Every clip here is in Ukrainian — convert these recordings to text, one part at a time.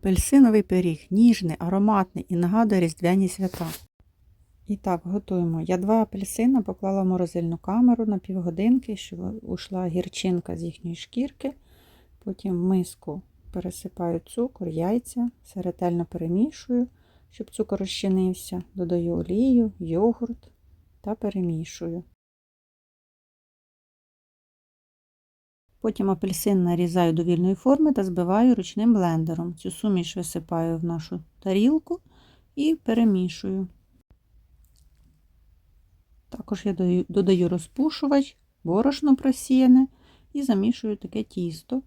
Апельсиновий пиріг ніжний, ароматний і нагадує різдвяні свята. І так, готуємо. Я два апельсина поклала в морозильну камеру на півгодинки, щоб ушла гірчинка з їхньої шкірки. Потім в миску пересипаю цукор, яйця, все ретельно перемішую, щоб цукор розчинився. Додаю олію, йогурт та перемішую. Потім апельсин нарізаю до вільної форми та збиваю ручним блендером. Цю суміш висипаю в нашу тарілку і перемішую. Також я додаю, розпушувач, борошно просіяне і замішую таке тісто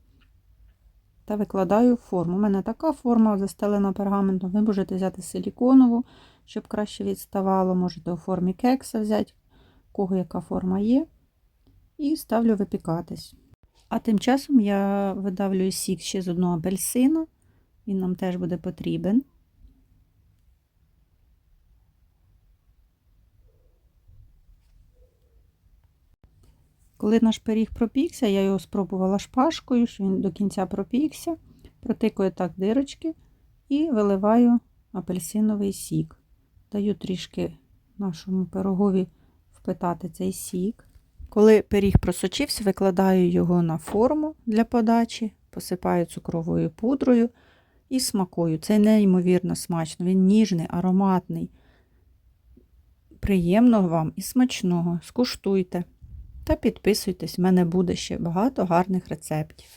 та викладаю форму. У мене така форма застелена пергаментом. Ви можете взяти силіконову, щоб краще відставало. Можете у формі кекса взяти, у кого яка форма є. І ставлю випікатись. А тим часом я видавлюю сік ще з одного апельсина. Він нам теж буде потрібен. Коли наш пиріг пропікся, я його спробувала шпажкою, що він до кінця пропікся, протикую так дирочки і виливаю апельсиновий сік. Даю трішки нашому пирогові впитати цей сік. Коли пиріг просочився, викладаю його на форму для подачі, посипаю цукровою пудрою і смакую. Це неймовірно смачно, він ніжний, ароматний. Приємного вам і смачного. Скуштуйте та підписуйтесь, в мене буде ще багато гарних рецептів.